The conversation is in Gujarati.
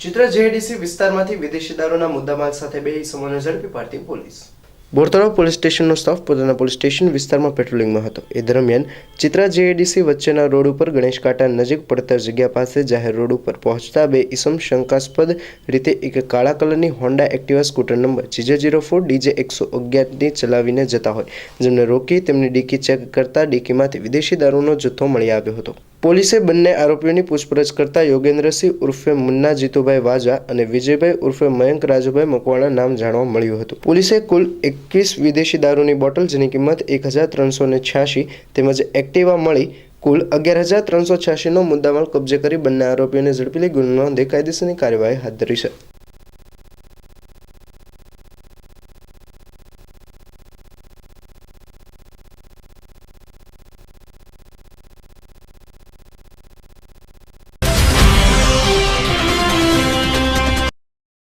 ચિત્ર જેડીસી વિસ્તારમાંથી વિદેશી દારૂના મુદ્દામાલ સાથે બે ઇસમોને ઝડપી પાડતી પોલીસ. બોરતળાવ પોલીસ સ્ટેશનનો સ્ટાફ પોતાના પોલીસ સ્ટેશન વિસ્તારમાં પેટ્રોલિંગમાં હતો. એ દરમિયાન ચિત્રા જેએડીસી વચ્ચેના રોડ ઉપર ગણેશ કાંટા નજીક પડતર જગ્યા પાસે જાહેર રોડ ઉપર પહોંચતા બે ઇસમ શંકાસ્પદ રીતે એક કાળા કલરની Honda Activa scooter number G J zero four D J એકસો અગિયારની ચલાવીને જતા હોય. જેમને રોકી તેમની ડીકી ચેક કરતા ડીકીમાંથી વિદેશી દારૂનો જથ્થો મળી આવ્યો હતો. પોલીસે બંને આરોપીઓની પૂછપરછ કરતા યોગેન્દ્રસિંહ ઉર્ફે મુન્ના, જીતુભાઈ વાજા અને વિજયભાઈ ઉર્ફે મયંક રાજુભાઈ મકવાણા નામ જાણવા મળ્યું હતું. પોલીસે કુલ એકવીસ વિદેશી દારૂની બોટલ જેની કિંમત એક હજાર ત્રણસો ને છ્યાસી તેમજ એક્ટિવા મળી કુલ અગિયાર હજાર ત્રણસો છ્યાસીનો મુદ્દામાલ કબજે કરી બંને આરોપીઓને ઝડપી લઈ ગુનો નોંધી કાયદેસરની કાર્યવાહી હાથ ધરી છે.